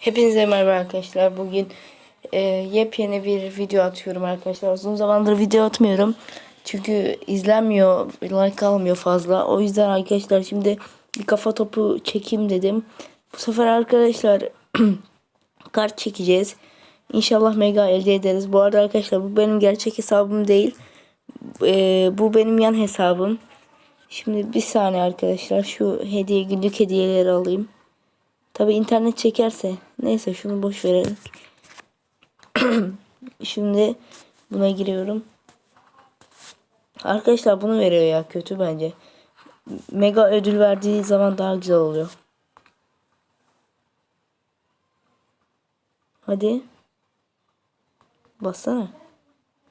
Hepinize merhaba arkadaşlar. Bugün e, yepyeni bir video atıyorum arkadaşlar. Uzun zamandır video atmıyorum. Çünkü izlenmiyor, like almıyor fazla. O yüzden arkadaşlar şimdi bir kafa topu çekeyim dedim. Bu sefer arkadaşlar kart çekeceğiz. İnşallah mega elde ederiz. Bu arada arkadaşlar bu benim gerçek hesabım değil. E, bu benim yan hesabım. Şimdi bir saniye arkadaşlar şu hediye günlük hediyeleri alayım. Tabi internet çekerse. Neyse şunu boş verelim. Şimdi buna giriyorum. Arkadaşlar bunu veriyor ya kötü bence. Mega ödül verdiği zaman daha güzel oluyor. Hadi. Bassana.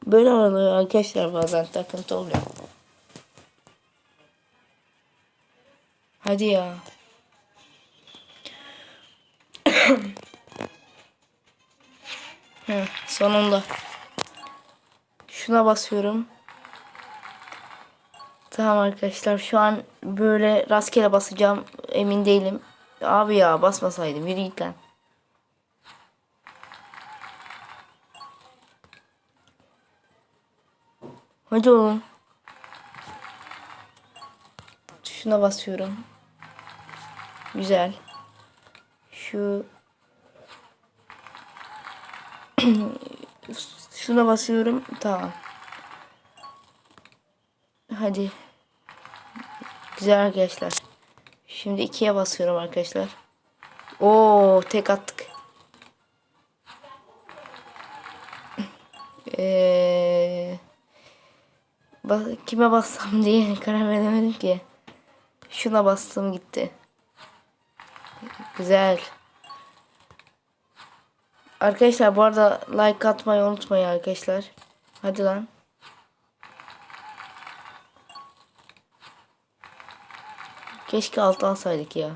Böyle oluyor arkadaşlar bazen takıntı oluyor. Hadi ya. Hı, sonunda. Şuna basıyorum. Tamam arkadaşlar şu an böyle rastgele basacağım emin değilim. Abi ya basmasaydım yürü git lan. Hadi oğlum. Şuna basıyorum. Güzel. Şu Şuna basıyorum. Tamam. Hadi. Güzel arkadaşlar. Şimdi ikiye basıyorum arkadaşlar. Oo tek attık. Ee, bas, kime bassam diye karar veremedim ki. Şuna bastım gitti. Güzel. Arkadaşlar bu arada like atmayı unutmayın arkadaşlar. Hadi lan. Keşke alt alsaydık ya.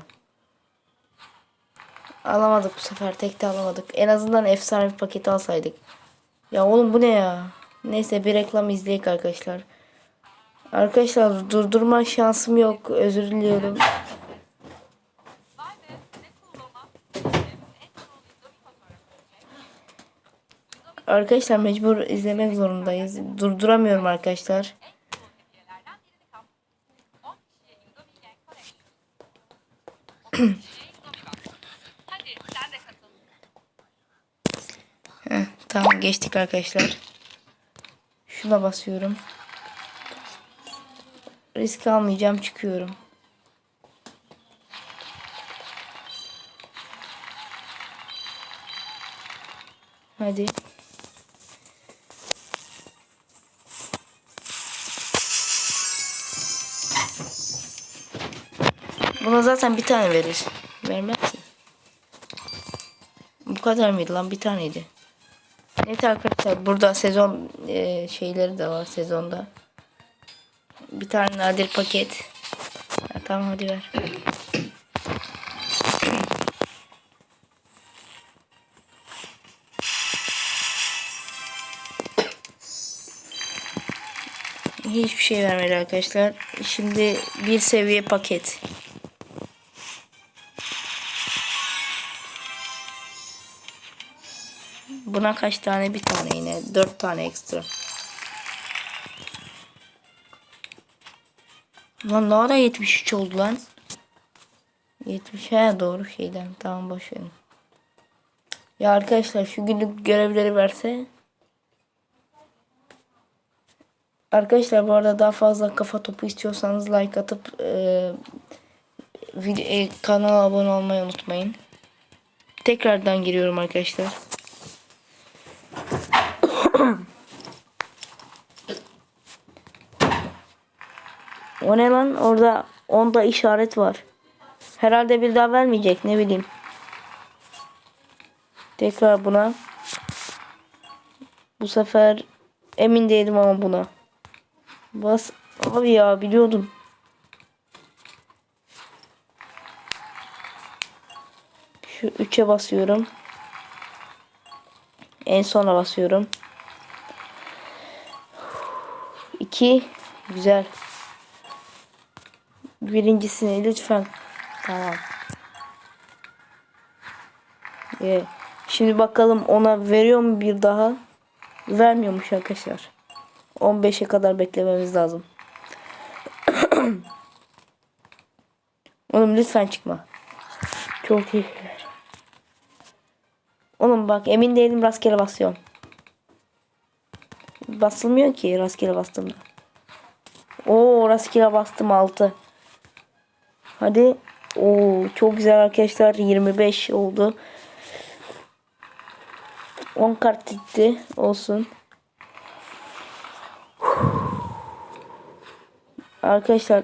Alamadık bu sefer. Tek de alamadık. En azından efsane bir paket alsaydık. Ya oğlum bu ne ya? Neyse bir reklam izleyek arkadaşlar. Arkadaşlar durdurma şansım yok. Özür diliyorum. Arkadaşlar mecbur izlemek zorundayız. Durduramıyorum arkadaşlar. hediyelerden birini kap. 10 kişiye Indomie Gang Collection. 10 kişiye Indomie var. Hadi sen de katıl. Heh, tamam geçtik arkadaşlar. Şuna basıyorum. Risk almayacağım çıkıyorum. Hadi. Buna zaten bir tane verir. Vermez ki. Bu kadar mıydı lan? Bir taneydi. Evet arkadaşlar burada sezon e, şeyleri de var sezonda. Bir tane nadir paket. Ya, tamam hadi ver. Hiçbir şey vermedi arkadaşlar. Şimdi bir seviye paket. Buna kaç tane? Bir tane yine. Dört tane ekstra. Lan ne ara 73 oldu lan? 70 he doğru şeyden. Tamam boş verin. Ya arkadaşlar şu günlük görevleri verse. Arkadaşlar bu arada daha fazla kafa topu istiyorsanız like atıp e, video, e, kanala abone olmayı unutmayın. Tekrardan giriyorum arkadaşlar. O ne lan? Orada onda işaret var. Herhalde bir daha vermeyecek ne bileyim. Tekrar buna. Bu sefer emin değilim ama buna. Bas. Abi ya biliyordum. Şu 3'e basıyorum. En sona basıyorum. 2 güzel. Birincisini lütfen. Tamam. Ee, şimdi bakalım ona veriyor mu bir daha? Vermiyormuş arkadaşlar. 15'e kadar beklememiz lazım. Oğlum lütfen çıkma. Çok teşekkürler. Bak emin değilim rastgele basıyorum. Basılmıyor ki rastgele bastığımda. Oo rastgele bastım 6. Hadi. Oo çok güzel arkadaşlar 25 oldu. 10 kart gitti olsun. Arkadaşlar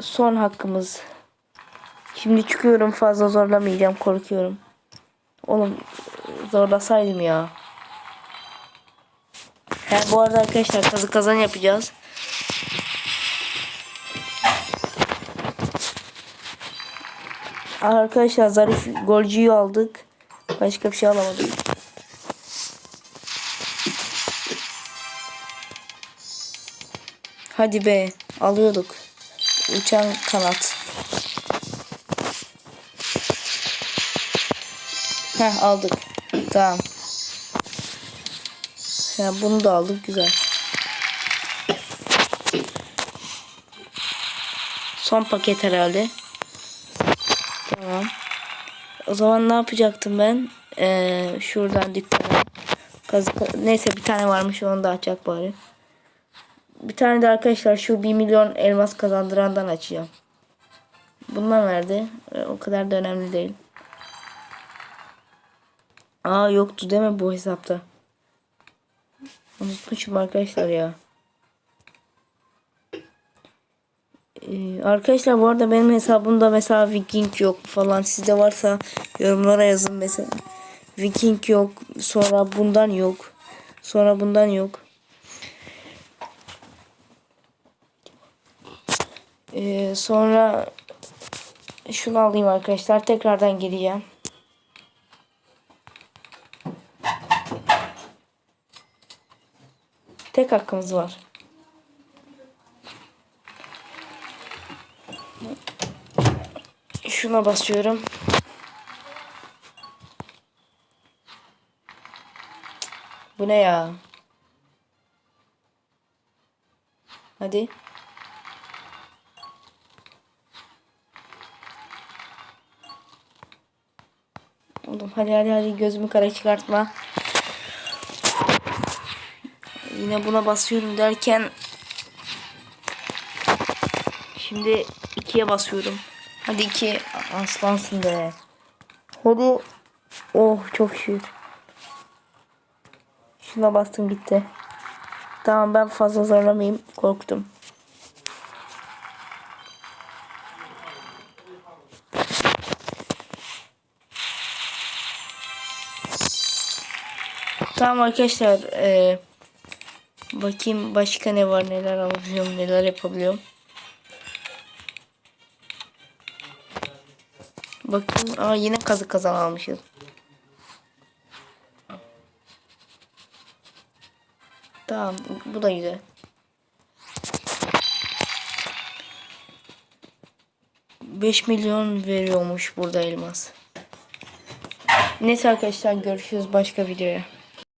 son hakkımız. Şimdi çıkıyorum fazla zorlamayacağım korkuyorum. Oğlum zorlasaydım ya. He, bu arada arkadaşlar kazı kazan yapacağız. Arkadaşlar zarif golcüyü aldık. Başka bir şey alamadık. Hadi be alıyorduk. Uçan kanat. Heh aldık. Tamam. Ya bunu da aldık güzel. Son paket herhalde. Tamam. O zaman ne yapacaktım ben? Ee, şuradan dükkana. Kazı, neyse bir tane varmış onu da açacak bari. Bir tane de arkadaşlar şu 1 milyon elmas kazandırandan açacağım. Bundan verdi. Ee, o kadar da önemli değil. Aa yoktu değil mi bu hesapta? Unutmuşum arkadaşlar ya. Ee, arkadaşlar bu arada benim hesabımda mesela Viking yok falan. Sizde varsa yorumlara yazın mesela. Viking yok. Sonra bundan yok. Sonra bundan yok. Ee, sonra şunu alayım arkadaşlar. Tekrardan geleceğim. Tek hakkımız var. Şuna basıyorum. Bu ne ya? Hadi. Oğlum hadi hadi hadi gözümü kara çıkartma. Yine buna basıyorum derken Şimdi ikiye basıyorum. Hadi iki aslansın be. Hadi. Oh çok şükür. Şuna bastım gitti. Tamam ben fazla zorlamayayım. Korktum. Tamam arkadaşlar. eee, bakayım başka ne var neler alabiliyorum neler yapabiliyorum. Bakın aa yine kazı kazan almışız. Tamam bu da güzel. Beş milyon veriyormuş burada elmas. Neyse arkadaşlar görüşürüz başka videoya.